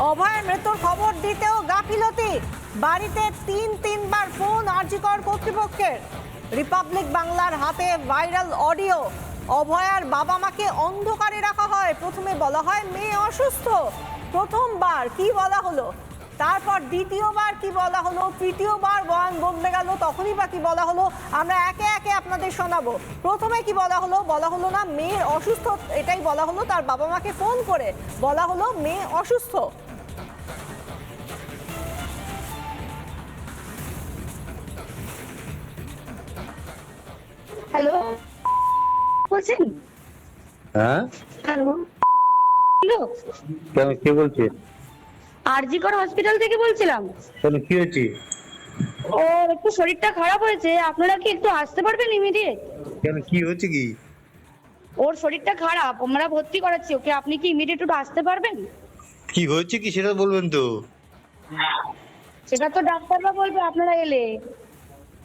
অভয়ের মৃত্যুর খবর দিতেও গাফিলতি। বাড়িতে তিন তিনবার ফোন আর্জিকর কর্তৃপক্ষের। রিপাবলিক বাংলার হাতে ভাইরাল অডিও। অভয়ার বাবা মাকে অন্ধকারে রাখা হয়। প্রথমে বলা হয়, মেয়ে অসুস্থ। প্রথমবার কি বলা হলো? তারপর দ্বিতীয়বার কি বলা হলো? তৃতীয়বার বয়ান বদলে গেল, তখনই বা কি বলা হলো? আমরা একে একে আপনাদের শোনাবো। প্রথমে কি বলা হলো? বলা হলো না মেয়ের অসুস্থ। এটাই বলা হলো তার বাবা মাকে ফোন করে। বলা হলো, মেয়ে অসুস্থ। হ্যালো? বলছেন? হ্যাঁ? হ্যালো? কেন কে বলছে? আরজিকর হসপিটাল থেকে বলছিলাম। কেন কি হয়েছে? ওর একটু শরীরটা খারাপ হয়েছে। আপনারা কি একটু আসতে পারবেন ইমিডিয়েট? কেন কি হয়েছে কি? ওর শরীরটা খারাপ আমরা ভর্তি করাচ্ছি। ওকে আপনি কি ইমিডিয়েট একটু আসতে পারবেন? কি হয়েছে কি সেটা বলবেন তো? সেটা তো ডাক্তাররা বলবে আপনারা এলে।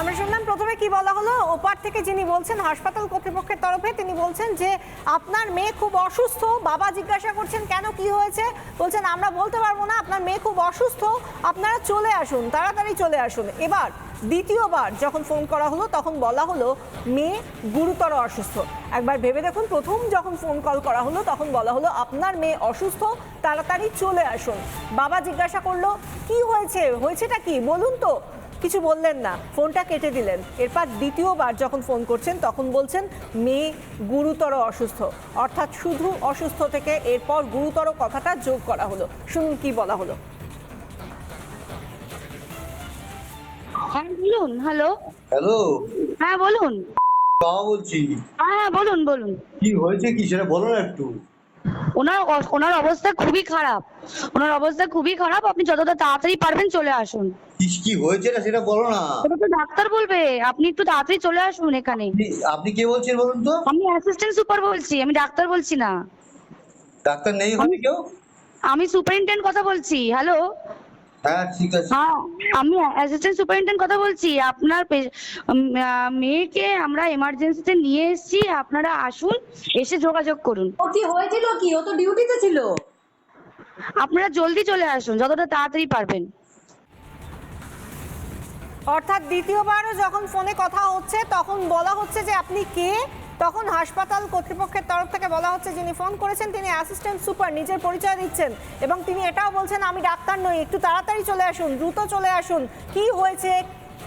আমরা শুনলাম প্রথমে কি বলা হলো? ওপার থেকে যিনি বলছেন, হাসপাতাল কর্তৃপক্ষের তরফে তিনি বলছেন যে, আপনার মেয়ে খুব অসুস্থ। বাবা জিজ্ঞাসা করছেন, কেন কি হয়েছে? বলছেন, আমরা বলতে পারব না, আপনার মেয়ে খুব অসুস্থ, আপনারা চলে আসুন, তাড়াতাড়ি চলে আসুন। এবার, দ্বিতীয়বার যখন ফোন করা হলো, তখন বলা হলো, মেয়ে গুরুতর অসুস্থ। একবার ভেবে দেখুন, প্রথম যখন ফোন কল করা হলো, তখন বলা হলো, আপনার মেয়ে অসুস্থ, তাড়াতাড়ি চলে আসুন। বাবা জিজ্ঞাসা করল, কি হয়েছে? হয়েছেটা কি? বলুন তো। কিছু বললেন না। ফোনটা কেটে দিলেন। এরপর দ্বিতীয়বার যখন ফোন করছেন তখন বলছেন মেয়ে গুরুতর অসুস্থ। অর্থাৎ শুধু অসুস্থ থেকে এরপর গুরুতর কথাটা যোগ করা হলো। শুনুন কি বলা হলো। হ্যাঁ বলুন হ্যালো। হ্যালো। হ্যাঁ বলুন। বাবা বলছি। হ্যাঁ হ্যাঁ বলুন বলুন। কি হয়েছে কি সেটা বলো না একটু। ওনার ওনার অবস্থা খুবই খারাপ। ওনার অবস্থা খুবই খারাপ আপনি যতটা তাড়াতাড়ি পারবেন চলে আসুন। কি হয়েছে না সেটা বলো না। ওটা তো ডাক্তার বলবে আপনি একটু তাড়াতাড়ি চলে আসুন এখানে। আপনি- আপনি কে বলছেন বলুন তো? আমি অ্যাসিস্ট্যান্ট সুপার বলছি আমি ডাক্তার বলছি না। ডাক্তার নেই হবে কেউ? আমি সুপারিনটেন্ডেন্ট কথা বলছি হ্যালো হ্যাঁ ঠিক আছে। হ্যাঁ আমি অ্যাসিস্ট্যান্ট সুপারিনটেন্ডেন্ট কথা বলছি। আপনার মেয়েকে আমরা এমার্জেন্সিতে নিয়ে এসেছি। আপনারা আসুন এসে যোগাযোগ করুন। ও কি হয়েছিল কি? ও তো ডিউটিতে ছিল। আপনারা জলদি চলে আসুন যতটা তাড়াতাড়ি পারবেন। অর্থাৎ দ্বিতীয়বারও যখন ফোনে কথা হচ্ছে তখন বলা হচ্ছে যে আপনি কে? তখন হাসপাতাল কর্তৃপক্ষের তরফ থেকে বলা হচ্ছে, যিনি ফোন করেছেন তিনি অ্যাসিস্ট্যান্ট সুপার, নিজের পরিচয় দিচ্ছেন এবং তিনি এটাও বলছেন, আমি ডাক্তার নই, একটু তাড়াতাড়ি চলে আসুন, দ্রুত চলে আসুন। কি হয়েছে?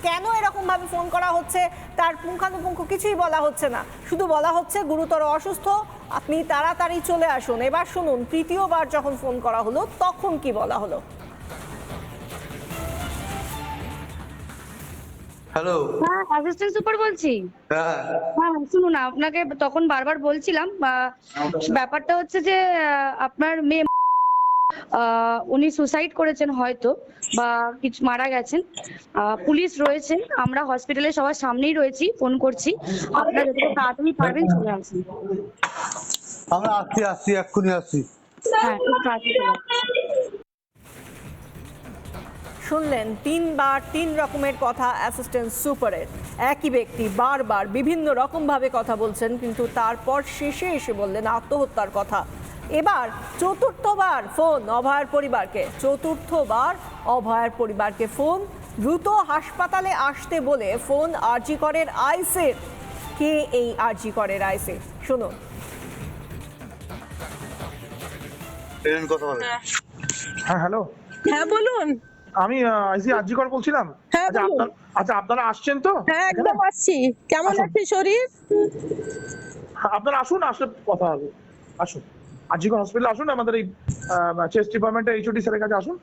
কেন এরকম ভাবে ফোন করা হচ্ছে? তার পুঙ্খানুপুঙ্খ কিছুই বলা হচ্ছে না। শুধু বলা হচ্ছে, গুরুতর অসুস্থ, আপনি তাড়াতাড়ি চলে আসুন। এবার শুনুন, তৃতীয়বার যখন ফোন করা হলো, তখন কি বলা হলো? হ্যালো হ্যাঁ অ্যাসিস্ট্যান্ট সুপার বলছি। হ্যাঁ। হ্যাঁ শুনুন আপনাকে তখন বারবার বলছিলাম ব্যাপারটা হচ্ছে যে আপনার মেয়ে উনি সুসাইড করেছেন হয়তো বা কিছু মারা গেছেন। পুলিশ রয়েছে আমরা হসপিটালে সবার সামনেই রয়েছি ফোন করছি। আপনারা যতটা তাড়াতাড়ি পারবেন চলে আসুন। আমরা আসছি আসছি এক্ষুনি আসছি। হ্যাঁ শুনলেন তিনবার তিন রকমের কথা অ্যাসিস্ট্যান্ট সুপারের। একই ব্যক্তি বারবার বিভিন্ন রকমভাবে কথা বলছেন কিন্তু তারপর শেষে এসে বললেন আত্মহত্যার কথা। এবার চতুর্থবার ফোন অভয়ের পরিবারকে। চতুর্থবার অভয়ের পরিবারকে ফোন। দ্রুত হাসপাতালে আসতে বলে ফোন আরজি করের আইসের কে এই আরজি করের আইসে? শুনুন। বলে। হ্যাঁ হ্যালো। হ্যাঁ বলুন। আমি আইসি আজিকর বলছিলাম। হ্যাঁ, আচ্ছা। আপনার আচ্ছা আপনারা আসছেন তো? হ্যাঁ একদম আসছি। কেমন। আছে শরীর? হ্যাঁ, আপনারা আসুন আসলে কথা হবে। আসুন। আজিকর হসপিটালে আসুন আমাদের এই চেস্ট ডিপার্টমেন্টের এইচওডি স্যারের কাছে আসুন।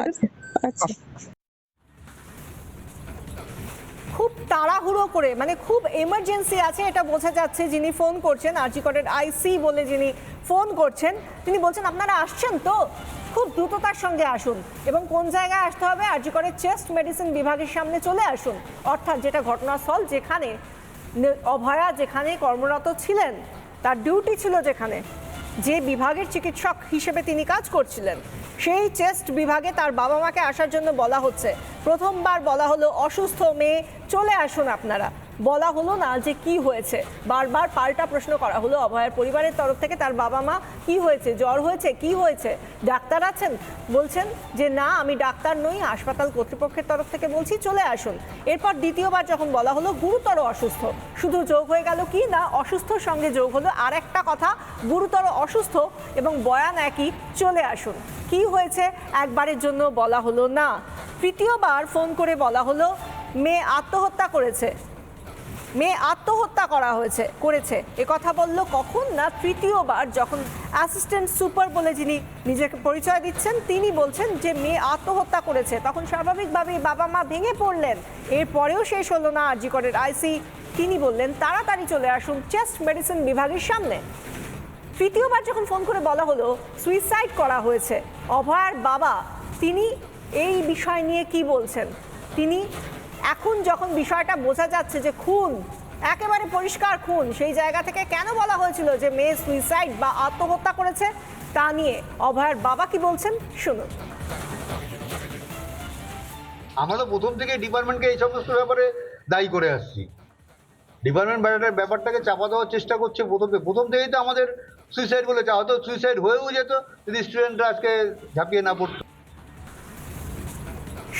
আচ্ছা আচ্ছা। খুব তাড়াহুড়ো করে মানে খুব এমার্জেন্সি আছে এটা বোঝা যাচ্ছে যিনি ফোন করছেন আরজি করের আইসি বলে যিনি ফোন করছেন তিনি বলছেন আপনারা আসছেন তো? খুব দ্রুততার সঙ্গে আসুন এবং কোন জায়গায় আসতে হবে আরজি করে চেস্ট মেডিসিন বিভাগের সামনে চলে আসুন। অর্থাৎ যেটা ঘটনাস্থল যেখানে অভয়া যেখানে কর্মরত ছিলেন, তার ডিউটি ছিল যেখানে। যে বিভাগের চিকিৎসক হিসেবে তিনি কাজ করছিলেন, সেই চেস্ট বিভাগে তার বাবা মাকে আসার জন্য বলা হচ্ছে। প্রথমবার বলা হলো, অসুস্থ মেয়ে, চলে আসুন আপনারা। বলা হলো না যে কি হয়েছে। বারবার পাল্টা প্রশ্ন করা হলো অভয়ের পরিবারের তরফ থেকে, তার বাবা মা কি হয়েছে, জ্বর হয়েছে, কি হয়েছে, ডাক্তার আছেন? বলছেন যে, না, আমি ডাক্তার নই, হাসপাতাল কর্তৃপক্ষের তরফ থেকে বলছি, চলে আসুন। এরপর দ্বিতীয়বার যখন বলা হলো, গুরুতর অসুস্থ। শুধু যোগ হয়ে গেল কি না, অসুস্থর সঙ্গে যোগ হলো আর একটা কথা, গুরুতর অসুস্থ এবং বয়ান একই, চলে আসুন। কি হয়েছে একবারের জন্য বলা হলো না। তৃতীয়বার ফোন করে বলা হলো, মেয়ে আত্মহত্যা করেছে। মেয়ে আত্মহত্যা করা হয়েছে, করেছে। এ কথা বলল কখন না তৃতীয়বার, যখন অ্যাসিস্ট্যান্ট সুপার বলে যিনি নিজেকে পরিচয় দিচ্ছেন, তিনি বলছেন যে মেয়ে আত্মহত্যা করেছে। তখন স্বাভাবিকভাবেই বাবা মা ভেঙে পড়লেন। এরপরেও শেষ হলো না আরজিকরের আইসি। তিনি বললেন, তাড়াতাড়ি চলে আসুন চেস্ট মেডিসিন বিভাগের সামনে। তৃতীয়বার যখন ফোন করে বলা হলো সুইসাইড করা হয়েছে। অভয়ার বাবা, তিনি এই বিষয় নিয়ে কি বলছেন? তিনি এখন যখন বিষয়টা বোঝা যাচ্ছে যে খুন, একেবারে পরিষ্কার খুন, সেই জায়গা থেকে কেন বলা হয়েছিল যে মেয়ে সুইসাইড বা আত্মহত্যা করেছে, তা নিয়ে অভয়ার বাবা কি বলছেন? শুনুন। আমরা তো প্রথম থেকে ডিপার্টমেন্টকে এই সমস্ত ব্যাপারে দায়ী করে আসছি। ডিপার্টমেন্ট ব্যাপারটা ব্যাপারটাকে চাপা দেওয়ার চেষ্টা করছে প্রথম। থেকে প্রথম থেকেই তো আমাদের সুইসাইড বলেছে। হয়তো সুইসাইড হয়েও যেত যদি স্টুডেন্টরা আজকে ঝাঁপিয়ে না পড়তো।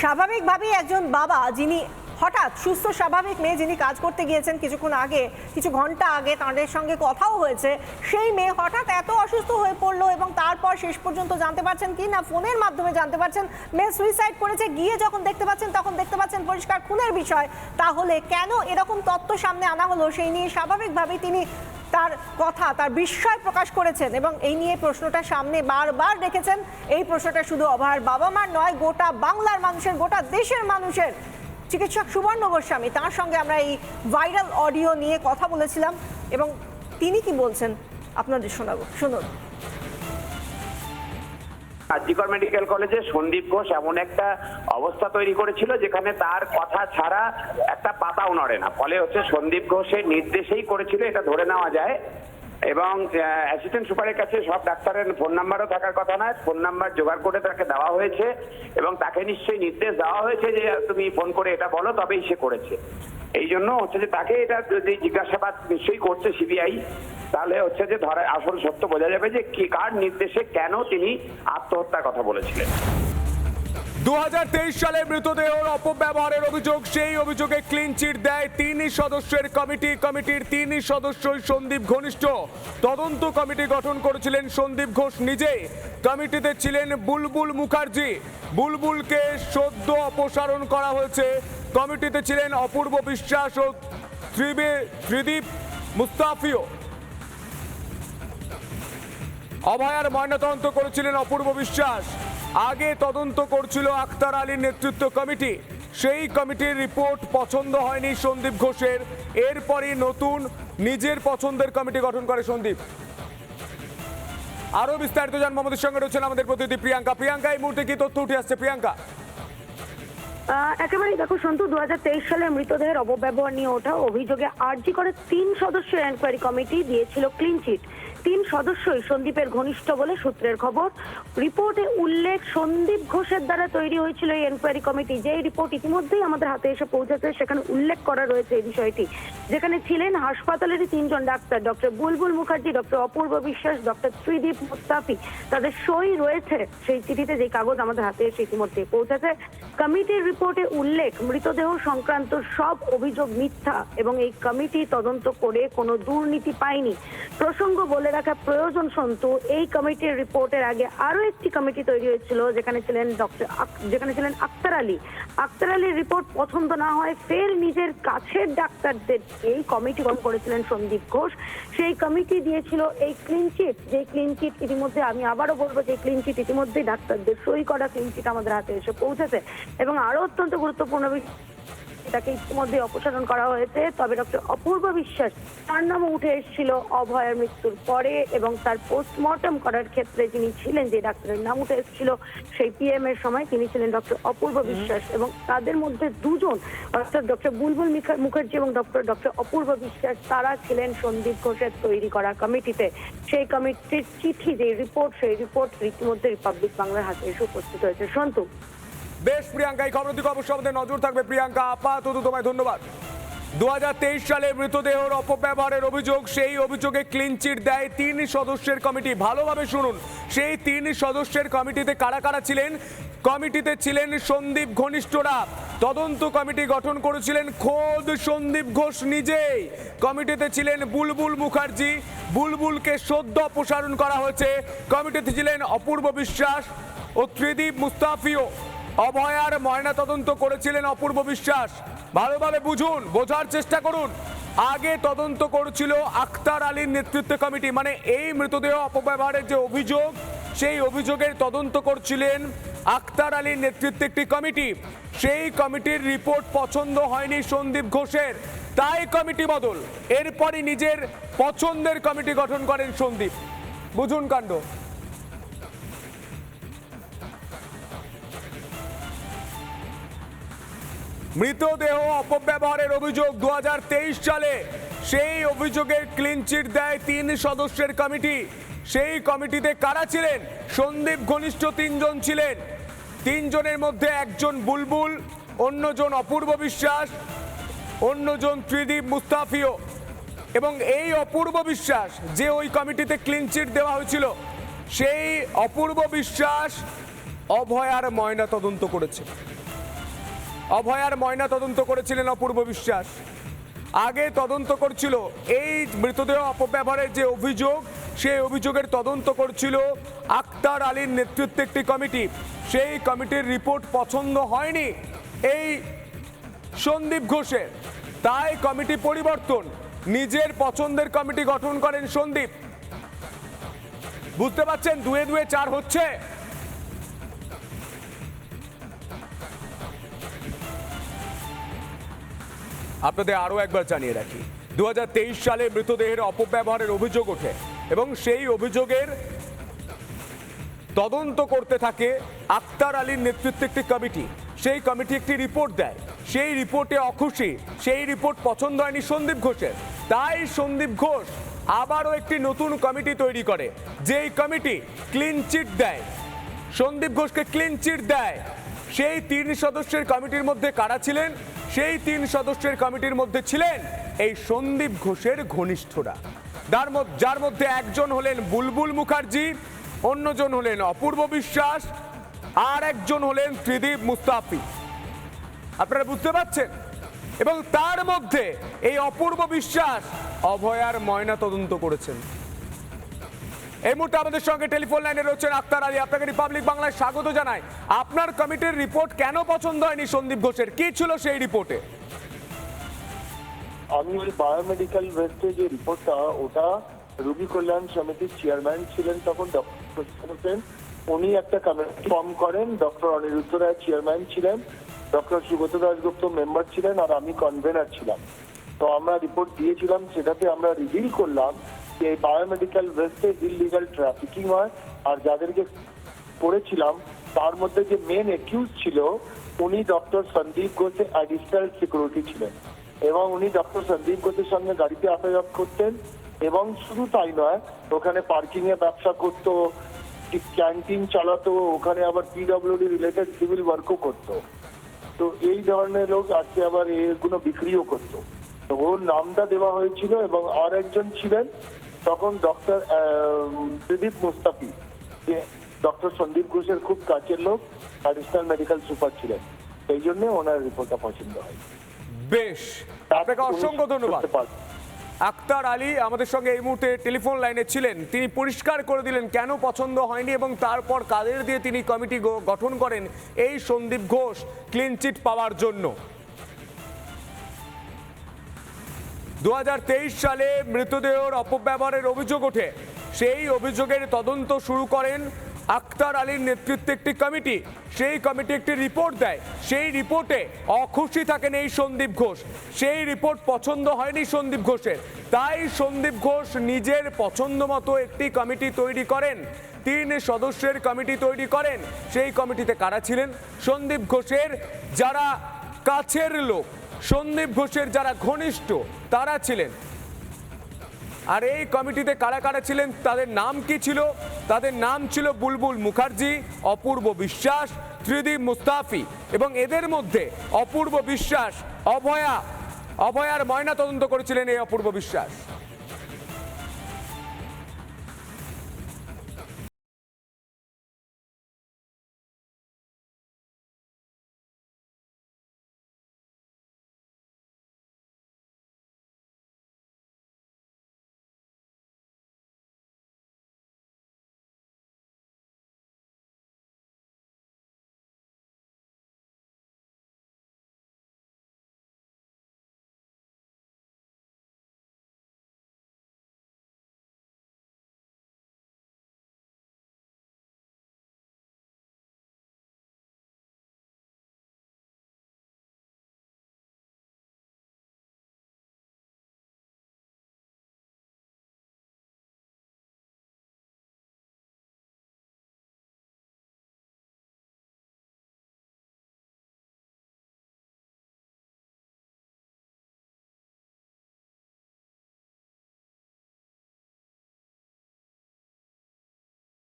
স্বাভাবিকভাবেই একজন বাবা যিনি হঠাৎ সুস্থ, স্বাভাবিক মেয়ে যিনি কাজ করতে গিয়েছেন কিছুক্ষণ আগে, কিছু ঘণ্টা আগে তাঁদের সঙ্গে কথাও হয়েছে, সেই মেয়ে হঠাৎ এত অসুস্থ হয়ে পড়ল এবং তারপর শেষ পর্যন্ত জানতে পারছেন কি না, ফোনের মাধ্যমে জানতে পারছেন, মেয়ে সুইসাইড করেছে, গিয়ে যখন দেখতে পাচ্ছেন, তখন দেখতে পাচ্ছেন পরিষ্কার খুনের বিষয়। তাহলে কেন এরকম তত্ত্ব সামনে আনা হলো? সেই নিয়ে স্বাভাবিকভাবেই তিনি তার কথা, তার বিস্ময় প্রকাশ করেছেন এবং এই নিয়ে প্রশ্নটা সামনে বারবার রেখেছেন এই প্রশ্নটা শুধু অভয়ের বাবা মার নয়, গোটা বাংলার মানুষের, গোটা দেশের মানুষের। চিকিৎসক সুবর্ণ গোস্বামী, তার সঙ্গে আমরা এই ভাইরাল অডিও নিয়ে কথা বলেছিলাম এবং তিনি কি বলছেন আপনাদের শোনাবো। শুনুন। আরজিকর মেডিকেল কলেজে সন্দীপ ঘোষ এমন একটা অবস্থা তৈরি করেছিল যেখানে তার কথা ছাড়া একটা পাতাও নড়ে না। ফলে হচ্ছে সন্দীপ ঘোষের নির্দেশেই করেছিল এটা ধরে নেওয়া যায়। এবং অ্যাসিস্ট্যান্ট সুপারের কাছে সব ডাক্তারের ফোন নাম্বারও থাকার কথা নয় ফোন নাম্বার জোগাড় করে তাকে দেওয়া হয়েছে এবং তাকে নিশ্চয়ই নির্দেশ দেওয়া হয়েছে যে তুমি ফোন করে এটা বলো, তবেই সে করেছে। এই জন্য হচ্ছে যে তাকে এটা যদি জিজ্ঞাসাবাদ নিশ্চয়ই করছে সিবিআই, তাহলে হচ্ছে যে ধরা, আসল সত্য বোঝা যাবে যে কি, কার নির্দেশে কেন তিনি আত্মহত্যার কথা বলেছিলেন। দু হাজার তেইশ সালে মৃতদেহর অপব্যবহারের অভিযোগ, সেই অভিযোগে ক্লিন চিট দেয় তিনই সদস্যের কমিটি। কমিটির তিনই সদস্যই সন্দীপ ঘনিষ্ঠ। তদন্ত কমিটি গঠন করেছিলেন সন্দীপ ঘোষ নিজে কমিটিতে ছিলেন বুলবুল মুখার্জি। বুলবুলকে সদ্য অপসারণ করা হয়েছে। কমিটিতে ছিলেন অপূর্ব বিশ্বাস ও ত্রিদীপ মুস্তাফিও। অভয়ার ময়নাতদন্ত করেছিলেন অপূর্ব বিশ্বাস। আগে তদন্ত করছিল আখতার আলীর নেতৃত্ব কমিটি। সেই কমিটির রিপোর্ট পছন্দ হয়নি সন্দীপ ঘোষের। এরপরই নতুন নিজের পছন্দের কমিটি গঠন করে সন্দীপ। আরও বিস্তারিত জানব আমাদের সঙ্গে রয়েছেন আমাদের প্রতিনিধি প্রিয়াঙ্কা। প্রিয়াঙ্কা, এই মুহূর্তে কি তথ্য উঠে আসছে? প্রিয়াঙ্কা। একেবারেই দেখো সন্তু দু হাজার তেইশ সালে মৃতদেহের অপব্যবহার নিয়ে ওঠা অভিযোগে আরজি করে তিন সদস্যের এনকোয়ারি কমিটি দিয়েছিল ক্লিন চিট তিন সদস্যই সন্দীপের ঘনিষ্ঠ বলে সূত্রের খবর। রিপোর্টে উল্লেখ, সন্দীপ ঘোষের দ্বারা তৈরি হয়েছিল এই এনকোয়ারি কমিটি যে রিপোর্ট ইতিমধ্যেই আমাদের হাতে এসে পৌঁছেছে, সেখানে উল্লেখ করা রয়েছে এই বিষয়টি। যেখানে ছিলেন হাসপাতালেরই তিনজন doctor, doctor Bulbul Mukherjee, doctor Apurba Biswas, doctor Tridip Mustafi. তাদের সই রয়েছে সেই চিঠিতে যে কাগজ আমাদের হাতে এসে ইতিমধ্যে পৌঁছেছে। কমিটির রিপোর্টে উল্লেখ, মৃতদেহ সংক্রান্ত সব অভিযোগ মিথ্যা এবং এই কমিটি তদন্ত করে কোনো দুর্নীতি পায়নি। প্রসঙ্গ বলে রাখা প্রয়োজন সন্তু, এই কমিটির রিপোর্টের আগে আরও একটি কমিটি তৈরি হয়েছিল, যেখানে ছিলেন ডক্টর যেখানে ছিলেন আক্তার আলী। আক্তার আলীর রিপোর্ট পছন্দ না হয়, ফের নিজের কাছের ডাক্তারদের এই কমিটি গঠন করেছিলেন সন্দীপ ঘোষ। সেই কমিটি দিয়েছিল এই ক্লিনচিট যে ক্লিনচিট ইতিমধ্যে আমি আবারও বলব যে ক্লিন চিট ইতিমধ্যেই ডাক্তারদের সই করা ক্লিনচিট আমাদের হাতে এসে পৌঁছেছে। এবং আরও অত্যন্ত গুরুত্বপূর্ণ বিষয় সেটাকে ইতিমধ্যে অপসারণ করা হয়েছে। তবে ডক্টর অপূর্ব বিশ্বাস তার নামও উঠে এসেছিল অভয়ের মৃত্যুর পরে এবং তার পোস্টমর্টম করার ক্ষেত্রে যিনি ছিলেন যে ডাক্তারের নাম উঠে এসেছিল সেই পিএম এর সময় তিনি ছিলেন ডক্টর অপূর্ব বিশ্বাস এবং তাদের মধ্যে দুজন অর্থাৎ ডক্টর বুলবুল মিখা- মুখার্জি এবং ডক্টর ডক্টর অপূর্ব বিশ্বাস তারা ছিলেন সন্দীপ ঘোষের তৈরি করা কমিটিতে। সেই কমিটির চিঠি যে রিপোর্ট সেই রিপোর্ট ইতিমধ্যে রিপাবলিক বাংলার হাতে এসে উপস্থিত হয়েছে। সন্তু? বেশ, প্রিয়াঙ্কা, এই খবরের দিকে অবশ্যই আমাদের নজর থাকবে। প্রিয়াঙ্কা, আপাতত তোমায় ধন্যবাদ। দু হাজার তেইশ সালে মৃতদেহর অপব্যবহারের অভিযোগ, সেই অভিযোগে ক্লিন চিট দেয় তিন সদস্যের কমিটি। ভালোভাবে শুনুন, সেই তিন সদস্যের কমিটিতে কারা কারা ছিলেন? কমিটিতে ছিলেন সন্দীপ ঘনিষ্ঠরা। তদন্ত কমিটি গঠন করেছিলেন খোদ সন্দীপ ঘোষ নিজেই। কমিটিতে ছিলেন বুলবুল মুখার্জি। বুলবুলকে সদ্য অপসারণ করা হয়েছে। কমিটিতে ছিলেন অপূর্ব বিশ্বাস ও ত্রিদীপ মুস্তাফিও। অভয়ার ময়না তদন্ত করেছিলেন অপূর্ব বিশ্বাস। ভালোভাবে বুঝুন, বোঝার চেষ্টা করুন। আগে তদন্ত করেছিল আখতার আলীর নেতৃত্বে কমিটি মানে এই মৃতদেহ অপব্যবহারের যে অভিযোগ, সেই অভিযোগের তদন্ত করছিলেন আখতার আলীর নেতৃত্বে একটি কমিটি। সেই কমিটির রিপোর্ট পছন্দ হয়নি সন্দীপ ঘোষের। তাই কমিটি বদল। এরপরই নিজের পছন্দের কমিটি গঠন করেন সন্দীপ। বুঝুন কাণ্ড। মৃতদেহ অপব্যবহারের অভিযোগ দু সালে। সেই অভিযোগের ক্লিনচিট দেয় তিন সদস্যের কমিটি। সেই কমিটিতে কারা ছিলেন? সন্দীপ ঘনিষ্ঠ তিনজন ছিলেন। তিনজনের মধ্যে একজন বুলবুল, অন্যজন অপূর্ব বিশ্বাস, অন্যজন ত্রিদীপ মুস্তাফিও। এবং এই অপূর্ব বিশ্বাস যে ওই কমিটিতে ক্লিনচিট দেওয়া হয়েছিল, সেই অপূর্ব বিশ্বাস অভয়ার ময়না তদন্ত করেছে। অভয়ার ময়না তদন্ত করেছিলেন অপূর্ব বিশ্বাস। আগে তদন্ত করছিল এই মৃতদেহ অপব্যবহারের যে অভিযোগ, সেই অভিযোগের তদন্ত করছিল আক্তার আলীর নেতৃত্বে একটি কমিটি। সেই কমিটির রিপোর্ট পছন্দ হয়নি এই সন্দীপ ঘোষের। তাই কমিটি পরিবর্তন, নিজের পছন্দের কমিটি গঠন করেন সন্দীপ। বুঝতে পারছেন, দুয়ে দুয়ে চার হচ্ছে? আপনাদের আরও একবার জানিয়ে রাখি দু হাজার তেইশ সালে মৃতদেহের অপব্যবহারের অভিযোগ ওঠে এবং সেই অভিযোগের তদন্ত করতে থাকে আক্তার আলীর নেতৃত্বে একটি কমিটি। সেই কমিটি একটি রিপোর্ট দেয়। সেই রিপোর্টে অখুশি, সেই রিপোর্ট পছন্দ হয়নি সন্দীপ ঘোষের। তাই সন্দীপ ঘোষ আবারও একটি নতুন কমিটি তৈরি করে, যেই কমিটি ক্লিন চিট দেয়। সন্দীপ ঘোষকে ক্লিন চিট দেয়। সেই তিন সদস্যের কমিটির মধ্যে কারা ছিলেন? সেই তিন সদস্যের কমিটির মধ্যে ছিলেন এই সন্দীপ ঘোষের ঘনিষ্ঠরা। যার মধ্যে যার মধ্যে একজন হলেন বুলবুল মুখার্জি, অন্যজন হলেন অপূর্ব বিশ্বাস, আর একজন হলেন ত্রিদীপ মুস্তাফি। আপনারা বুঝতে পারছেন? এবং তার মধ্যে এই অপূর্ব বিশ্বাস অভয়ার ময়না তদন্ত করেছেন। এই মুহূর্তে আমাদের সঙ্গে টেলিফোন লাইনে রয়েছেন আক্তার আলী। আপনাকে রিপাবলিক বাংলায় স্বাগত জানাই। আপনার কমিটির রিপোর্ট কেন পছন্দ হয়নি সন্দীপ ঘোষের? কি ছিল সেই রিপোর্টে আমি ওই বায়োমেডিক্যাল ওয়েস্টে যে রিপোর্টটা ওটা রোগী কল্যাণ সমিতির চেয়ারম্যান ছিলেন তখন ডক্টর হোসেন। উনি একটা কমিটি ফর্ম করেন ডক্টর অনিরুদ্ধ রায় চেয়ারম্যান ছিলেন ডক্টর সুগত দাসগুপ্ত মেম্বার ছিলেন, আর আমি কনভেনার ছিলাম। তো আমরা রিপোর্ট দিয়েছিলাম, সেটাতে আমরা রিভিল করলাম এই বায়োমেডিক্যাল ওয়েস্টে ইলিগাল ট্রাফিকিং হয়, আর যাদেরকে পড়েছিলাম তার মধ্যে যে মেন একিউজ ছিল, উনি ডক্টর সন্দীপ ঘোষের অ্যাডিশনাল সিকিউরিটি ছিলেন। এবং উনি ডক্টর সন্দীপ ঘোষের সঙ্গে গাড়িতে যাতায়াত করতেন, এবং শুধু তাই নয়, ওখানে পার্কিং এ ব্যবসা করতো ক্যান্টিন চালাতো, ওখানে আবার পিডব্লিউডি রিলেটেড সিভিল ওয়ার্কও করতো। তো এই ধরনের লোক আজকে আবার এগুলো বিক্রিও করতো। তো ওর নামটা দেওয়া হয়েছিল, এবং আর একজন ছিলেন তখন ডক্টর প্রদীপ মুস্তাফি যে ডক্টর সন্দীপ ঘোষের খুব কাছের লোক অ্যাডিশনাল মেডিকেল সুপার ছিলেন। সেই জন্য ওনার রিপোর্টটা পছন্দ হয়। বেশ আপনাকে অসংখ্য ধন্যবাদ। আক্তার আলী আমাদের সঙ্গে এই মুহূর্তে টেলিফোন লাইনে ছিলেন। তিনি পরিষ্কার করে দিলেন কেন পছন্দ হয়নি এবং তারপর কাদের দিয়ে তিনি কমিটি গঠন করেন এই সন্দীপ ঘোষ ক্লিন চিট পাওয়ার জন্য। দু হাজার তেইশ সালে মৃতদেহর অপব্যবহারের অভিযোগ ওঠে। সেই অভিযোগের তদন্ত শুরু করেন আক্তার আলীর নেতৃত্বে একটি কমিটি। সেই কমিটি একটি রিপোর্ট দেয়। সেই রিপোর্টে অখুশি থাকেন এই সন্দীপ ঘোষ। সেই রিপোর্ট পছন্দ হয়নি সন্দীপ ঘোষের। তাই সন্দীপ ঘোষ নিজের পছন্দ মতো একটি কমিটি তৈরি করেন। তিন সদস্যের কমিটি তৈরি করেন। সেই কমিটিতে কারা ছিলেন? সন্দীপ ঘোষের যারা কাছের লোক। সন্দীপ ঘোষের যারা ঘনিষ্ঠ, তারা ছিলেন। আর এই কমিটিতে কারা কারা ছিলেন, তাদের নাম কি ছিল? তাদের নাম ছিল বুলবুল মুখার্জি, অপূর্ব বিশ্বাস ত্রিদীপ মুস্তাফি এবং এদের মধ্যে অপূর্ব বিশ্বাস, অভয়া। অভয়ার ময়না তদন্ত করেছিলেন এই অপূর্ব বিশ্বাস।